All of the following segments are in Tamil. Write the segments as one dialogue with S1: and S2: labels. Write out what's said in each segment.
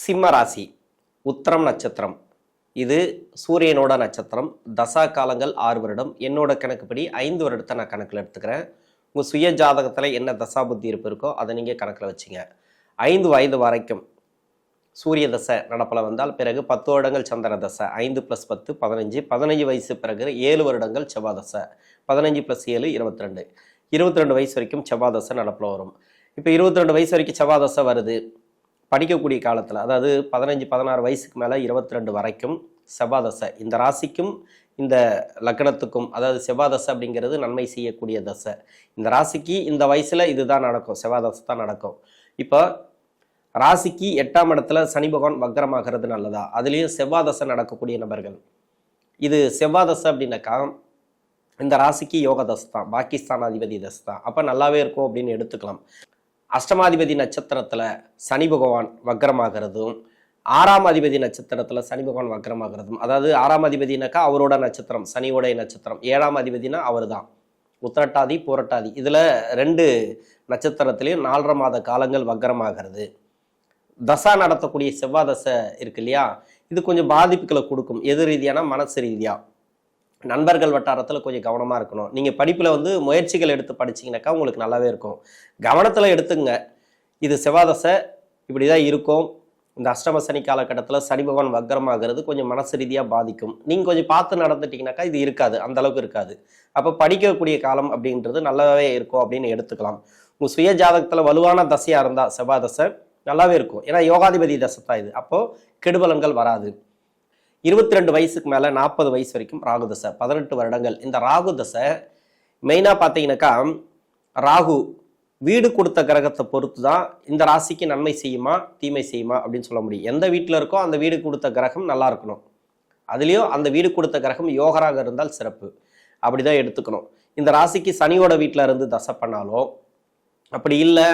S1: சிம்ம ராசி உத்தரம் நட்சத்திரம். இது சூரியனோட நட்சத்திரம். தசா காலங்கள் ஆறு வருடம். என்னோட கணக்குப்படி ஐந்து வருடத்தை நான் கணக்கில் எடுத்துக்கிறேன். உங்கள் சுய ஜாதகத்தில் என்ன தசா புத்தி இருப்பு இருக்கோ அதை நீங்கள் கணக்கில் வச்சுங்க. ஐந்து வயது வரைக்கும் சூரிய தசை நடப்பில் வந்தால் பிறகு பத்து வருடங்கள் சந்திர தசை ஐந்து ப்ளஸ் பத்து பதினஞ்சு. பதினஞ்சு வயசு பிறகு ஏழு வருடங்கள் செவ்வாய் தசை. பதினஞ்சு ப்ளஸ் ஏழு இருபத்தி ரெண்டு இருபத்தி ரெண்டு வயசு வரைக்கும் செவ்வாய் தசை நடப்பில் வரும். இப்போ இருபத்தி ரெண்டு வயசு வரைக்கும் செவ்வாய் தசை வருது. படிக்கக்கூடிய காலத்தில் அதாவது பதினஞ்சு பதினாறு வயசுக்கு மேலே இருபத்தி ரெண்டு வரைக்கும் செவ்வாதசை. இந்த ராசிக்கும் இந்த லக்னத்துக்கும் அதாவது செவ்வாதசை அப்படிங்கிறது நன்மை செய்யக்கூடிய தசை. இந்த ராசிக்கு இந்த வயசில் இதுதான் நடக்கும் செவ்வாதசை தான் நடக்கும். இப்போ ராசிக்கு எட்டாம் இடத்துல சனி பகவான் வக்ரமாகிறது நல்லதா? அதுலேயும் செவ்வாதசை நடக்கக்கூடிய நபர்கள். இது செவ்வாதசை அப்படின்னாக்கா இந்த ராசிக்கு யோக தசை தான் பாகிஸ்தானாதிபதி தசை தான். அப்போ நல்லாவே இருக்கும் அப்படின்னு எடுத்துக்கலாம். அஷ்டமாதிபதி நட்சத்திரத்தில் சனி பகவான் வக்கரமாகிறதும் ஆறாம் அதிபதி நட்சத்திரத்தில் சனி பகவான் வக்கரமாகிறதும் அதாவது ஆறாம் அதிபதினாக்கா அவரோட நட்சத்திரம் சனியோடைய நட்சத்திரம் ஏழாம் அதிபதினா அவர் தான் உத்திரட்டாதி பூரட்டாதி இதில் ரெண்டு நட்சத்திரத்திலையும் நாலரை மாத காலங்கள் வக்கரமாகிறது தசா நடத்தக்கூடிய செவ்வாய் தசை இருக்கு இல்லையா? இது கொஞ்சம் பாதிப்புகளை கொடுக்கும். எது ரீதியானா? மனசு ரீதியாக நண்பர்கள் வட்டாரத்தில் கொஞ்சம் கவனமாக இருக்கணும். நீங்கள் படிப்பில் வந்து முயற்சிகள் எடுத்து படிச்சீங்கன்னாக்கா உங்களுக்கு நல்லாவே இருக்கும். கவனத்தில் எடுத்துங்க. இது செவ்வாதசை இப்படி தான் இருக்கும். இந்த அஷ்டம சனி காலகட்டத்தில் சனி பகவான் வக்கரமாகிறது கொஞ்சம் மனசு ரீதியாக பாதிக்கும். நீங்கள் கொஞ்சம் பார்த்து நடந்துட்டீங்கன்னாக்கா இது இருக்காது. அந்த அளவுக்கு இருக்காது. அப்போ படிக்கக்கூடிய காலம் அப்படின்றது நல்லாவே இருக்கும் அப்படின்னு எடுத்துக்கலாம். உங்கள் சுய ஜாதகத்தில் வலுவான தசையாக இருந்தால் செவ்வாய் தசை நல்லாவே இருக்கும். ஏன்னா யோகாதிபதி தசை தான் இது. அப்போது கெடுபலன்கள் வராது. இருபத்தி ரெண்டு வயசுக்கு மேலே நாற்பது வயசு வரைக்கும் ராகு தசை. பதினெட்டு வருடங்கள். இந்த ராகு தசை மெயினாக பார்த்தீங்கன்னாக்கா ராகு வீடு கொடுத்த கிரகத்தை பொறுத்து தான் இந்த ராசிக்கு நன்மை செய்யுமா தீமை செய்யுமா அப்படின்னு சொல்ல முடியும். எந்த வீட்டில் இருக்கோ அந்த வீடு கொடுத்த கிரகம் நல்லா இருக்கணும். அதுலேயும் அந்த வீடு கொடுத்த கிரகம் யோகராக இருந்தால் சிறப்பு. அப்படிதான் எடுத்துக்கணும். இந்த ராசிக்கு சனியோட வீட்டில் இருந்து தசை பண்ணாலோ அப்படி இல்லை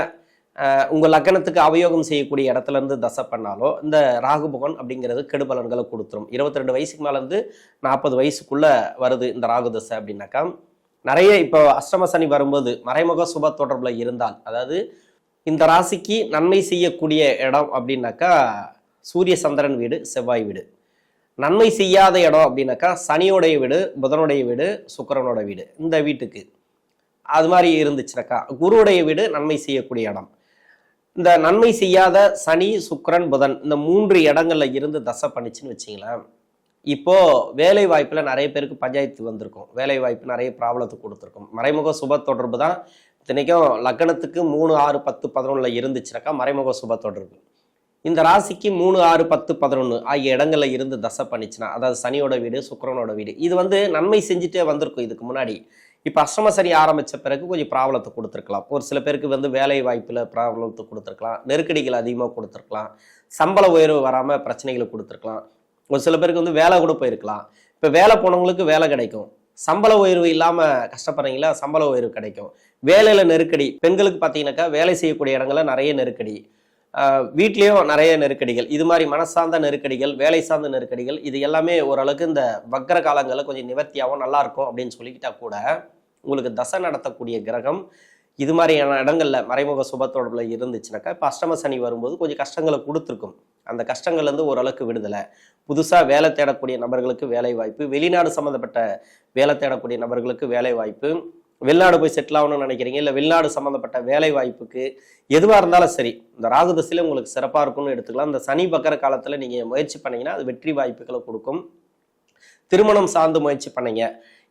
S1: உங்கள் லக்கணத்துக்கு அவயோகம் செய்யக்கூடிய இடத்துல இருந்து தசை பண்ணாலோ இந்த ராகு பகவான் அப்படிங்கிறது கெடுபலன்களை கொடுத்துரும். இருபத்தி ரெண்டு வயசுக்கு மேலேருந்து நாற்பது வயசுக்குள்ளே வருது இந்த ராகு தசை அப்படின்னாக்கா. நிறைய இப்போ அஷ்டம சனி வரும்போது மறைமுக சுப தொடர்பில் இருந்தால் அதாவது இந்த ராசிக்கு நன்மை செய்யக்கூடிய இடம் அப்படின்னாக்கா சூரிய சந்திரன் வீடு செவ்வாய் வீடு. நன்மை செய்யாத இடம் அப்படின்னாக்கா சனியோடைய வீடு புதனுடைய வீடு சுக்கிரனோட வீடு இந்த வீட்டுக்கு. அது மாதிரி இருந்துச்சுனாக்கா குருவுடைய வீடு நன்மை செய்யக்கூடிய இடம். இந்த நன்மை செய்யாத சனி சுக்கரன் புதன் இந்த மூன்று இடங்கள்ல இருந்து தசை பண்ணிச்சுன்னு வச்சிங்களேன். இப்போ வேலை வாய்ப்புல நிறைய பேருக்கு பஞ்சாயத்து வந்திருக்கும். வேலை வாய்ப்பு நிறைய ப்ராப்ளத்தை கொடுத்துருக்கும். மறைமுக சுப தொடர்பு தான் இத்தனைக்கும் லக்னத்துக்கு மூணு ஆறு பத்து பதினொன்னுல இருந்துச்சுனாக்கா மறைமுக சுப தொடர்பு. இந்த ராசிக்கு மூணு ஆறு பத்து பதினொன்று ஆகிய இடங்கள்ல இருந்து தசை பண்ணிச்சுன்னா அதாவது சனியோட வீடு சுக்கரனோட வீடு இது வந்து நன்மை செஞ்சுட்டே வந்திருக்கும். இதுக்கு முன்னாடி இப்போ அஷ்டம ஆரம்பித்த பிறகு கொஞ்சம் ப்ராப்ளத்தை கொடுத்துருக்கலாம். ஒரு சில பேருக்கு வந்து வேலை வாய்ப்பில் ப்ராப்ளத்தை கொடுத்துருக்கலாம். நெருக்கடிகள் அதிகமாக கொடுத்துருக்கலாம். சம்பள உயர்வு வராமல் பிரச்சனைகளை கொடுத்துருக்கலாம். ஒரு சில பேருக்கு வந்து வேலை கூட போயிருக்கலாம். இப்போ வேலை போனவங்களுக்கு வேலை கிடைக்கும். சம்பள உயர்வு இல்லாமல் கஷ்டப்படுறீங்களா? சம்பள உயர்வு கிடைக்கும். வேலையில் நெருக்கடி. பெண்களுக்கு பார்த்தீங்கன்னாக்கா வேலை செய்யக்கூடிய இடங்களில் நிறைய நெருக்கடி. வீட்லேயும் நிறைய நெருக்கடிகள். இது மாதிரி மனசார்ந்த நெருக்கடிகள் வேலை சார்ந்த நெருக்கடிகள் இது எல்லாமே ஓரளவுக்கு இந்த வக்கர காலங்களில் கொஞ்சம் நிவர்த்தியாகவும் நல்லாயிருக்கும் அப்படின்னு சொல்லிக்கிட்டா கூட உங்களுக்கு தசை நடத்தக்கூடிய கிரகம் இது மாதிரியான இடங்களில் மறைமுக சுபத்தொடர்பில் இருந்துச்சுனாக்கா இப்போ அஷ்டம சனி வரும்போது கொஞ்சம் கஷ்டங்களை கொடுத்துருக்கும். அந்த கஷ்டங்கள்லேருந்து ஓரளவுக்கு விடுதலை. புதுசாக வேலை தேடக்கூடிய நபர்களுக்கு வேலை வாய்ப்பு வெளிநாடு சம்மந்தப்பட்ட வேலை தேடக்கூடிய நபர்களுக்கு வேலை வாய்ப்பு வெளிநாடு போய் செட்டில் ஆகணும்னு நினைக்கிறீங்க? இல்லை வெளிநாடு சம்மந்தப்பட்ட வேலை வாய்ப்புக்கு எதுவாக இருந்தாலும் சரி இந்த ராகு தசையில் உங்களுக்கு சிறப்பாக இருக்கும்னு எடுத்துக்கலாம். இந்த சனி பக்கர காலத்தில் நீங்கள் முயற்சி பண்ணீங்கன்னா அது வெற்றி வாய்ப்புகளை கொடுக்கும். திருமணம் சார்ந்து முயற்சி பண்ணீங்க.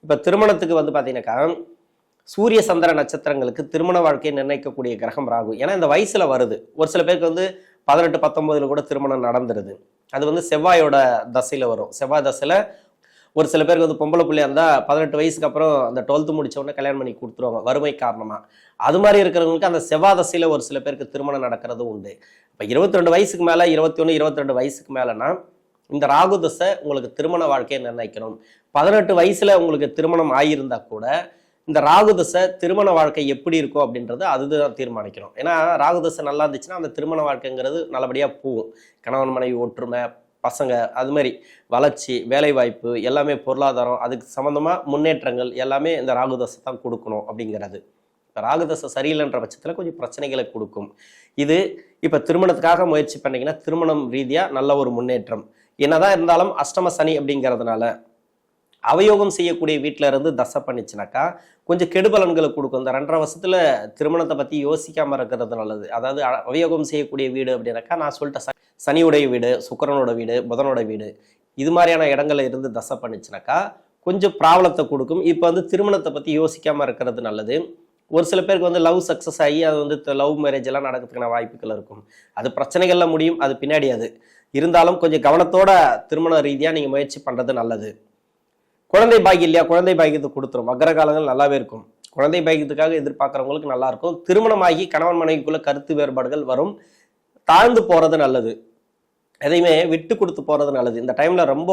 S1: இப்போ திருமணத்துக்கு வந்து பார்த்தீங்கன்னாக்கா சூரிய சந்திர நட்சத்திரங்களுக்கு திருமண வாழ்க்கையை நிர்ணயிக்கக்கூடிய கிரகம் ராகு. ஏன்னா இந்த வயசுல வருது. ஒரு சில பேருக்கு வந்து பதினெட்டு பத்தொன்பதுல கூட திருமணம் நடந்துருது. அது வந்து செவ்வாயோட தசையில வரும். செவ்வாய் தசையில ஒரு சில பேருக்கு வந்து பொம்பளை பிள்ளையா இருந்தால் பதினெட்டு வயசுக்கு அப்புறம் அந்த டுவெல்த்து முடிச்சவொடனே கல்யாணம் பண்ணி கொடுத்துருவாங்க வறுமை காரணமாக அது மாதிரி இருக்கிறவங்களுக்கு அந்த செவ்வாதசையில் ஒரு சில பேருக்கு திருமணம் நடக்கிறதும் உண்டு. இப்போ இருபத்தி ரெண்டு வயசுக்கு மேலே இருபத்தி ஒன்று இருபத்தி ரெண்டு வயசுக்கு மேலேனா இந்த ராகு தசை உங்களுக்கு திருமண வாழ்க்கையை நிர்ணயிக்கணும். பதினெட்டு வயசில் உங்களுக்கு திருமணம் ஆகியிருந்தா கூட இந்த ராகு தசை திருமண வாழ்க்கை எப்படி இருக்கும் அப்படின்றது அதுதான் தீர்மானிக்கணும். ஏன்னா ராகு தசை நல்லா இருந்துச்சுன்னா அந்த திருமண வாழ்க்கைங்கிறது நல்லபடியாக போகும். கணவன் மனைவி ஒற்றுமை பசங்க அது மாதிரி வளர்ச்சி வேலைவாய்ப்பு எல்லாமே பொருளாதாரம் அதுக்கு சம்மந்தமாக முன்னேற்றங்கள் எல்லாமே இந்த ராகு தசை தான் கொடுக்கணும் அப்படிங்கிறது. இப்போ ராகுதசை சரியில்லைன்ற பட்சத்தில் கொஞ்சம் பிரச்சனைகளை கொடுக்கும். இது இப்போ திருமணத்துக்காக முயற்சி பண்ணீங்கன்னா திருமணம் ரீதியாக நல்ல ஒரு முன்னேற்றம். என்னதான் இருந்தாலும் அஷ்டம சனி அப்படிங்கிறதுனால அவயோகம் செய்யக்கூடிய வீட்டில இருந்து தசை பண்ணிச்சுனாக்கா கொஞ்சம் கெடுபலன்களை கொடுக்கும். இந்த ரெண்டரை வருஷத்துல திருமணத்தை பத்தி யோசிக்காம இருக்கிறது நல்லது. அதாவது அவயோகம் செய்யக்கூடிய வீடு அப்படின்னாக்கா நான் சொல்லிட்டேன் ச- சனியுடைய வீடு சுக்கரனோட வீடு புதனோட வீடு இது மாதிரியான இடங்கள்ல இருந்து தசை பண்ணிச்சுனாக்கா கொஞ்சம் ப்ராப்ளத்தை கொடுக்கும். இப்போ வந்து திருமணத்தை பற்றி யோசிக்காமல் இருக்கிறது நல்லது. ஒரு சில பேருக்கு வந்து லவ் சக்ஸஸ் ஆகி அது வந்து லவ் மேரேஜ் எல்லாம் நடக்கிறதுக்கான வாய்ப்புகள் இருக்கும். அது பிரச்சனைகள்லாம் முடியும் அது பின்னாடி அது. இருந்தாலும் கொஞ்சம் கவனத்தோட திருமண ரீதியாக நீங்கள் முயற்சி பண்ணுறது நல்லது. குழந்தை பாக்கி இல்லையா? குழந்தை பாக்கியத்தை கொடுத்துரும். அக்ரகாலங்கள் நல்லாவே இருக்கும். குழந்தை பாக்கியத்துக்காக எதிர்பார்க்குறவங்களுக்கு நல்லா இருக்கும். திருமணமாகி கணவன் மனைவிக்குள்ள கருத்து வேறுபாடுகள் வரும். தாழ்ந்து போறது நல்லது. எதையுமே விட்டு கொடுத்து போறது நல்லது. இந்த டைம்ல ரொம்ப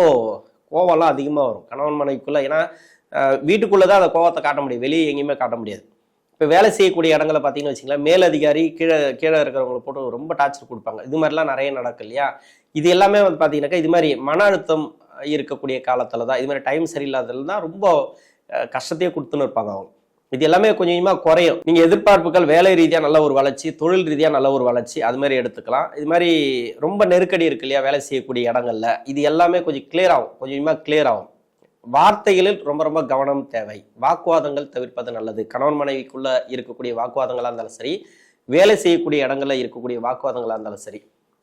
S1: கோவம்லாம் அதிகமாக வரும். கணவன் மனைவிக்குள்ள ஏன்னா வீட்டுக்குள்ளே தான் அந்த கோவத்தை காட்ட முடியும். வெளியே எங்கேயுமே காட்ட முடியாது. இப்போ வேலை செய்யக்கூடிய இடங்களை பார்த்தீங்கன்னு வச்சிங்களேன் மேலதிகாரி கீழே கீழே இருக்கிறவங்களை போட்டு ரொம்ப டார்ச்சர் கொடுப்பாங்க. இது மாதிரிலாம் நிறைய நடக்கும் இல்லையா? இது எல்லாமே வந்து பார்த்தீங்கன்னாக்கா இது மாதிரி மன அழுத்தம் இருக்கக்கூடிய காலத்தில் தான். இது மாதிரி டைம் சரியில்லாததுல தான் ரொம்ப கஷ்டத்தையே கொடுத்துன்னு இருப்பாங்க அவங்க. இது எல்லாமே கொஞ்சம் கொஞ்சமாக குறையும். நீங்கள் எதிர்பார்ப்புகள் வேலை ரீதியாக நல்ல ஒரு வளர்ச்சி தொழில் ரீதியாக நல்ல ஒரு வளர்ச்சி அது மாதிரி எடுத்துக்கலாம். இது மாதிரி ரொம்ப நெருக்கடி இருக்கு இல்லையா வேலை செய்யக்கூடிய இடங்கள்ல. இது எல்லாமே கொஞ்சம் கிளியர் ஆகும். கொஞ்சம் கொஞ்சமாக கிளியர் ஆகும். வார்த்தைகளில் ரொம்ப ரொம்ப கவனம் தேவை. வாக்குவாதங்கள் தவிர்ப்பது நல்லது. கணவன் மனைவிக்குள்ள இருக்கக்கூடிய வாக்குவாதங்களாக இருந்தாலும் சரி வேலை செய்யக்கூடிய இடங்களில் இருக்கக்கூடிய வாக்குவாதங்களாக இருந்தாலும் சரி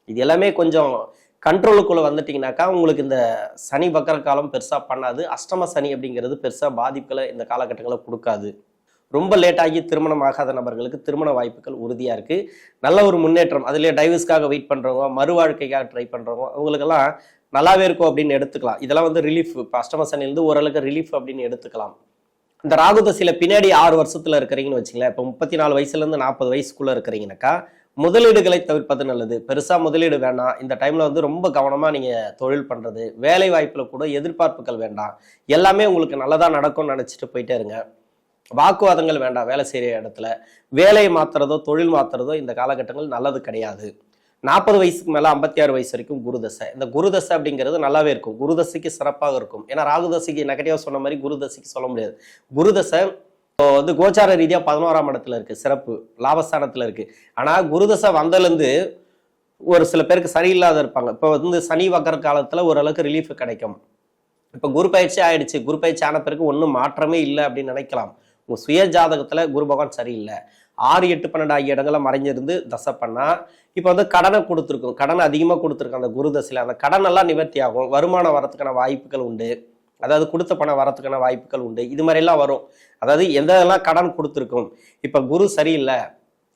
S1: இது எல்லாமே கொஞ்சம் கண்ட்ரோலுக்குள்ளே வந்துட்டிங்கனாக்கா உங்களுக்கு இந்த சனி வக்கர காலம் பெருசாக பண்ணாது. அஷ்டம சனி அப்படிங்கிறது பெருசாக பாதிப்புகளை இந்த காலகட்டங்களை கொடுக்காது. ரொம்ப லேட்டாகி திருமணம் ஆகாத நபர்களுக்கு திருமண வாய்ப்புகள் உறுதியாக இருக்குது நல்ல ஒரு முன்னேற்றம். அதிலே டைவர்ஸ்க்காக வெயிட் பண்ணுறவங்க மறு வாழ்க்கைக்காக ட்ரை பண்ணுறவங்க அவங்களுக்கெல்லாம் நல்லாவே இருக்கும் அப்படின்னு எடுத்துக்கலாம். இதெல்லாம் வந்து ரிலீஃப் இப்போ அஷ்டம சனிலேருந்து ஓரளவுக்கு ரிலீஃப் அப்படின்னு எடுத்துக்கலாம். இந்த ராகு தசையில் பின்னாடி ஆறு வருஷத்தில் இருக்கிறீங்கன்னு வச்சுங்களேன் இப்போ முப்பத்தி நாலு வயசுலேருந்து நாற்பது வயசுக்குள்ளே இருக்கிறீங்கனாக்கா முதலீடுகளை தவிர்ப்பது நல்லது. பெருசாக முதலீடு வேண்டாம் இந்த டைமில் வந்து ரொம்ப கவனமாக நீங்கள் தொழில் பண்ணுறது வேலை வாய்ப்பில் கூட எதிர்பார்ப்புகள் வேண்டாம். எல்லாமே உங்களுக்கு நல்லதாக நடக்கும்னு நினச்சிட்டு போயிட்டே இருங்க. வாக்குவாதங்கள் வேண்டாம். வேலை செய்கிற இடத்துல. வேலையை மாத்துறதோ தொழில் மாத்துறதோ இந்த காலகட்டங்கள் நல்லது கிடையாது. நாற்பது வயசுக்கு மேலே ஐம்பத்தி ஆறு வயசு வரைக்கும் குருதசை இந்த குருதசை அப்படிங்கிறது நல்லாவே இருக்கும். குருதசைக்கு சிறப்பாக இருக்கும். ஏன்னா ராகுதசைக்கு நெகட்டிவாக சொன்ன மாதிரி குருதசைக்கு சொல்ல முடியாது. குருதசை இப்போ வந்து கோச்சார ரீதியா பதினோராம் இடத்துல இருக்கு சிறப்பு லாபஸ்தானத்துல இருக்கு. ஆனா குருதசை வந்ததுலேருந்து ஒரு சில பேருக்கு சரியில்லாத இருப்பாங்க. இப்போ வந்து சனி வக்கர காலத்துல ஓரளவுக்கு ரிலீஃப் கிடைக்கும். இப்போ குரு பயிற்சி ஆயிடுச்சு. குரு பயிற்சி ஆன பிறகு ஒன்றும் மாற்றமே இல்லை அப்படின்னு நினைக்கலாம். உங்க சுய ஜாதகத்துல குரு பகவான் சரியில்லை. ஆறு எட்டு பன்னெண்டு ஆகிய இடங்களை மறைஞ்சிருந்து தசை பண்ணா இப்போ வந்து கடனை கொடுத்துருக்கோம். கடன் அதிகமாக கொடுத்துருக்கோம் அந்த குரு தசையில். அந்த கடன் எல்லாம் நிவர்த்தி ஆகும். வருமானம் வரத்துக்கான வாய்ப்புகள் உண்டு. அதாவது கொடுத்த பணம் வரத்துக்கான வாய்ப்புகள் உண்டு. இது மாதிரிலாம் வரும். அதாவது எந்ததெல்லாம் கடன் கொடுத்துருக்கும்? இப்போ குரு சரியில்லை.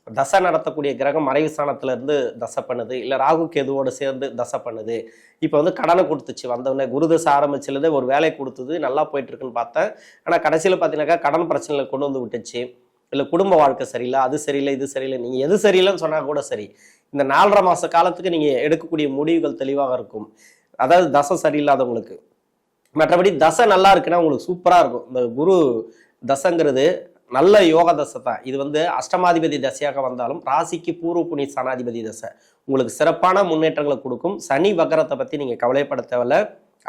S1: தசை நடத்தக்கூடிய கிரகம் மறைவு ஸ்தானத்துல இருந்து தசை பண்ணுது. இல்லை ராகு கேதுவோடு சேர்ந்து தசை பண்ணுது. இப்போ வந்து கடனை கொடுத்துச்சு. வந்தவொடனே குரு தசை ஆரம்பிச்சிலேருந்து ஒரு வேலை கொடுத்தது. நல்லா போயிட்டுருக்குன்னு பார்த்தேன். ஆனால் கடைசியில் பார்த்தீங்கன்னாக்கா கடன் பிரச்சனையில் கொண்டு வந்து விட்டுச்சு. இல்லை குடும்ப வாழ்க்கை சரியில்லை அது சரியில்லை இது சரியில்லை. நீங்கள் எது சரியில்லைன்னு சொன்னால் கூட சரி. இந்த நாலரை மாத காலத்துக்கு நீங்கள் எடுக்கக்கூடிய முடிவுகள் தெளிவாக இருக்கும். அதாவது தசை சரியில்லாதவங்களுக்கு. மற்றபடி தசை நல்லா இருக்குன்னா உங்களுக்கு சூப்பராக இருக்கும். இந்த குரு தசைங்கிறது நல்ல யோக தசை தான். இது வந்து அஷ்டமாதிபதி தசையாக வந்தாலும் ராசிக்கு பூர்வ புனி சனாதிபதி தசை உங்களுக்கு சிறப்பான முன்னேற்றங்களை கொடுக்கும். சனி வக்கரத்தை பற்றி நீங்கள் கவலைப்பட தேவையில்ல.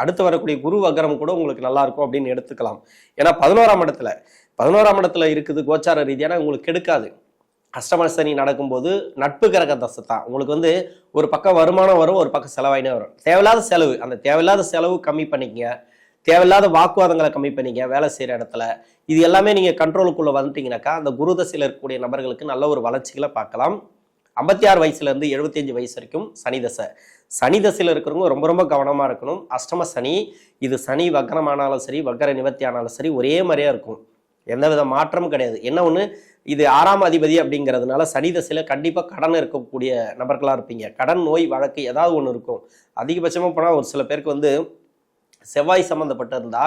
S1: அடுத்து வரக்கூடிய குரு வக்கரம் கூட உங்களுக்கு நல்லா இருக்கும் அப்படின்னு எடுத்துக்கலாம். ஏன்னா பதினோராம் இடத்துல பதினோராம் இடத்துல இருக்குது கோச்சார ரீதியான உங்களுக்கு கெடுக்காது. அஷ்டம சனி நடக்கும்போது நட்பு கிரக தசை தான். உங்களுக்கு வந்து ஒரு பக்கம் வருமானம் வரும் ஒரு பக்கம் செலவாயினே வரும். தேவையில்லாத செலவு அந்த தேவையில்லாத செலவு கம்மி பண்ணிக்கங்க. தேவையில்லாத வாக்குவாதங்களை கம்மி பண்ணிங்க வேலை செய்கிற இடத்துல. இது எல்லாமே நீங்கள் கண்ட்ரோலுக்குள்ளே வந்துட்டீங்கனாக்கா அந்த குரு தசையில் இருக்கக்கூடிய நபர்களுக்கு நல்ல ஒரு வளர்ச்சிகளை பார்க்கலாம். ஐம்பத்தி ஆறு வயசுலேருந்து எழுபத்தஞ்சு வயசு வரைக்கும் சனி தசை. சனி தசையில் இருக்கிறவங்க ரொம்ப ரொம்ப கவனமாக இருக்கணும். அஷ்டம சனி இது சனி வக்கரமானாலும் சரி வக்கர நிவர்த்தி ஆனாலும் சரி ஒரே மாதிரியாக இருக்கும். எந்த வித மாற்றமும் கிடையாது. என்ன ஒன்று இது ஆறாம் அதிபதி அப்படிங்கிறதுனால சனி தசையில் கண்டிப்பாக கடன் இருக்கக்கூடிய நபர்களாக இருப்பீங்க. கடன் நோய் வழக்கு ஏதாவது ஒன்று இருக்கும். அதிகபட்சமாக போனால் ஒரு சில பேருக்கு வந்து செவ்வாய் சம்மந்தப்பட்டிருந்தா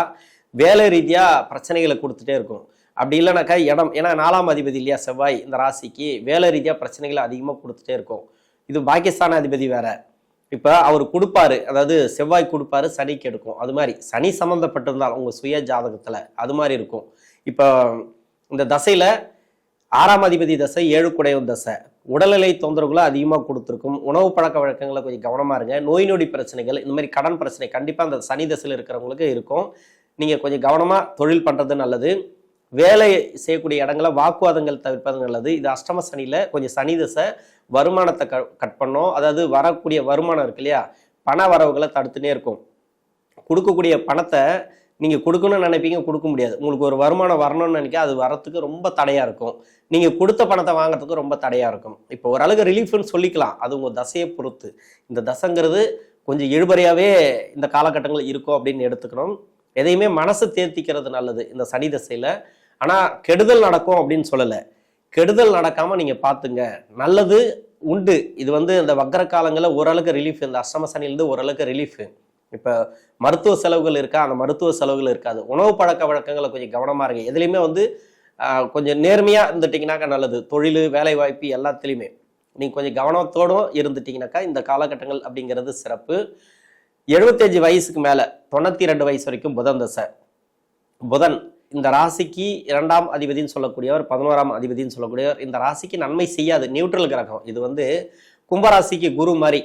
S1: வேலை ரீதியாக பிரச்சனைகளை கொடுத்துட்டே இருக்கும். அப்படி இல்லைனாக்கா இடம் ஏன்னா நாலாம் அதிபதி இல்லையா செவ்வாய் இந்த ராசிக்கு வேலை ரீதியாக பிரச்சனைகளை அதிகமாக கொடுத்துட்டே இருக்கும். இது பாகிஸ்தான் அதிபதி வேற. இப்போ அவர் கொடுப்பாரு அதாவது செவ்வாய் கொடுப்பாரு சனி கெடுக்கும். அது மாதிரி சனி சம்மந்தப்பட்டிருந்தால் உங்கள் சுய ஜாதகத்தில் அது மாதிரி இருக்கும். இப்போ இந்த தசையில் ஆறாம் அதிபதி தசை ஏழு குடையும் தசை. உடல்நிலை தொந்தரவுகளை அதிகமாக கொடுத்துருக்கும். உணவு பழக்க வழக்கங்களை கொஞ்சம் கவனமாக இருங்க. நோய் நொடி பிரச்சனைகள் இந்த மாதிரி கடன் பிரச்சனை கண்டிப்பாக அந்த சனி தசையில் இருக்கிறவங்களுக்கு இருக்கும். நீங்கள் கொஞ்சம் கவனமாக தொழில் பண்ணுறது நல்லது. வேலை செய்யக்கூடிய இடங்கள வாக்குவாதங்கள் தவிர்ப்பது நல்லது. இது அஷ்டம சனியில் கொஞ்சம் சனி தசை வருமானத்தை க கட் பண்ணோம். அதாவது வரக்கூடிய வருமானம் இருக்கு இல்லையா? பண வரவுகளை தடுத்துனே இருக்கும். கொடுக்கக்கூடிய பணத்தை நீங்கள் கொடுக்கணும்னு நினைப்பீங்க கொடுக்க முடியாது. உங்களுக்கு ஒரு வருமானம் வரணும்னு நினைக்க அது வரத்துக்கு ரொம்ப தடையாக இருக்கும். நீங்கள் கொடுத்த பணத்தை வாங்குறதுக்கு ரொம்ப தடையாக இருக்கும். இப்போ ஓரளவுக்கு ரிலீஃப்னு சொல்லிக்கலாம். அது உங்கள் தசையை பொறுத்து. இந்த தசைங்கிறது கொஞ்சம் எழுபறையாகவே இந்த காலகட்டங்கள் இருக்கும் அப்படின்னு எடுத்துக்கணும். எதையுமே மனசு தேர்த்திக்கிறது நல்லது இந்த சனி தசையில். ஆனால் கெடுதல் நடக்கும் அப்படின்னு சொல்லலை. கெடுதல் நடக்காமல் நீங்கள் பார்த்துங்க. நல்லது உண்டு. இது வந்து இந்த வக்கர காலங்களில் ஓரளவுக்கு ரிலீஃப் இந்த அஷ்டம சனிலேருந்து ஓரளவுக்கு ரிலீஃப் இப்போ மருத்துவ செலவுகள் இருக்கா? அந்த மருத்துவ செலவுகள் இருக்காது. உணவு பழக்க வழக்கங்களை கொஞ்சம் கவனமாக இருங்க. எதுலேயுமே வந்து கொஞ்சம் நேர்மையாக இருந்துட்டிங்கனாக்கா நல்லது. தொழில் வேலைவாய்ப்பு எல்லாத்துலேயுமே. நீங்கள் கொஞ்சம் கவனத்தோடும் இருந்துட்டிங்கனாக்கா இந்த காலகட்டங்கள் அப்படிங்கிறது சிறப்பு. எழுபத்தஞ்சு வயசுக்கு மேலே தொண்ணூற்றி ரெண்டு வயசு வரைக்கும் புதன் தசை. புதன் இந்த ராசிக்கு இரண்டாம் அதிபதின்னு சொல்லக்கூடியவர் பதினோராம் அதிபதின்னு சொல்லக்கூடியவர் இந்த ராசிக்கு நன்மை செய்யாது. நியூட்ரல் கிரகம். இது வந்து கும்பராசிக்கு குரு மாதிரி.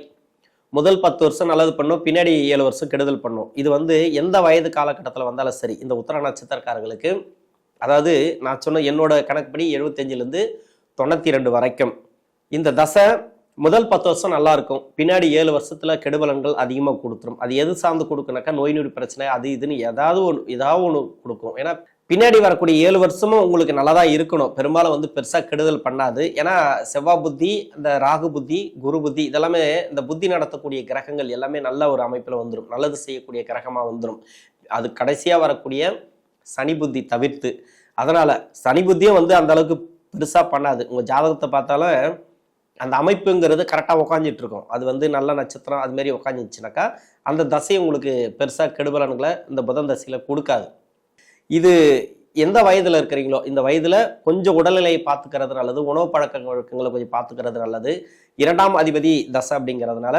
S1: முதல் பத்து வருஷம் நல்லது பண்ணும் பின்னாடி ஏழு வருஷம் கெடுதல் பண்ணும். இது வந்து எந்த வயது காலகட்டத்தில் வந்தாலும் சரி இந்த உத்தர நட்சத்திரக்காரர்களுக்கு அதாவது நான் சொன்ன என்னோட கணக்குப்படி எழுபத்தஞ்சிலேருந்து தொண்ணூற்றி ரெண்டு வரைக்கும். இந்த தசை முதல் பத்து வருஷம் நல்லா இருக்கும் பின்னாடி ஏழு வருஷத்துல கெடுபலன்கள் அதிகமாக கொடுத்துரும். அது எது சார்ந்து கொடுக்குனாக்கா நோய் நொடி பிரச்சனை அது இதுன்னு ஏதாவது ஒன்று ஏதாவது ஒன்று கொடுக்கும். ஏன்னா பின்னாடி வரக்கூடிய ஏழு வருஷமும் உங்களுக்கு நல்லதா இருக்கணும். பெரும்பாலும் வந்து பெருசா கெடுதல் பண்ணாது. ஏன்னா செவ்வாய் புத்தி இந்த ராகு புத்தி குரு புத்தி இதெல்லாமே இந்த புத்தி நடத்தக்கூடிய கிரகங்கள் எல்லாமே நல்ல ஒரு அமைப்பில் வந்துடும் நல்லது செய்யக்கூடிய கிரகமா வந்துடும் அது கடைசியா வரக்கூடிய சனி புத்தி தவிர்த்து. அதனால சனி புத்தியும் வந்து அந்த அளவுக்கு பெருசா பண்ணாது. உங்க ஜாதகத்தை பார்த்தாலும் அந்த அமைப்புங்கிறது கரெக்டாக உக்காஞ்சிட்டு இருக்கும். அது வந்து நல்ல நட்சத்திரம் அது மாதிரி உக்காந்துச்சுனாக்கா அந்த தசை உங்களுக்கு பெருசாக கெடுபலன்களை இந்த புதன் தசையில் கொடுக்காது. இது எந்த வயதில் இருக்கிறீங்களோ இந்த வயதில் கொஞ்சம் உடல்நிலையை பார்த்துக்கிறது நல்லது உணவு பழக்க வழக்கங்களை கொஞ்சம் பார்த்துக்கிறது நல்லது. இரண்டாம் அதிபதி தசை அப்படிங்கிறதுனால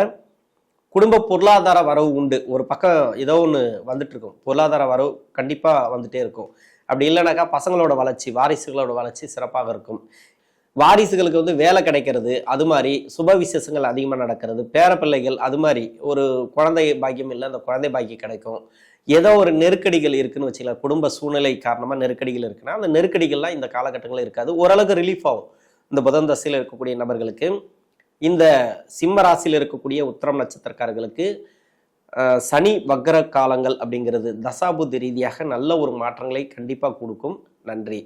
S1: குடும்ப பொருளாதார வரவு உண்டு. ஒரு பக்கம் ஏதோ ஒன்று வந்துட்டு இருக்கும். பொருளாதார வரவு கண்டிப்பாக வந்துட்டே இருக்கும். அப்படி இல்லைனாக்கா பசங்களோட வளர்ச்சி வாரிசுகளோட வளர்ச்சி சிறப்பாக இருக்கும். வாரிசுகளுக்கு வந்து வேலை கிடைக்கிறது அது மாதிரி சுப விசேஷங்கள் அதிகமாக நடக்கிறது. பேரப்பிள்ளைகள் அது மாதிரி ஒரு குழந்தை பாக்கியம் இல்லை அந்த குழந்தை பாக்கியம் கிடைக்கும். ஏதோ ஒரு நெருக்கடிகள் இருக்குன்னு வச்சுக்கலாம் குடும்ப சூழ்நிலை காரணமாக நெருக்கடிகள் இருக்குன்னா அந்த நெருக்கடிகள்லாம் இந்த காலகட்டங்களில் இருக்காது. ஓரளவுக்கு ரிலீஃப் ஆகும். இந்த புதன் தசையில் இருக்கக்கூடிய நபர்களுக்கு இந்த சிம்ம ராசியில் இருக்கக்கூடிய உத்திரம் நட்சத்திரக்காரர்களுக்கு சனி வக்ர காலங்கள் அப்படிங்கிறது தசாபுத்தி ரீதியாக நல்ல ஒரு மாற்றங்களை கண்டிப்பாக கொடுக்கும். நன்றி.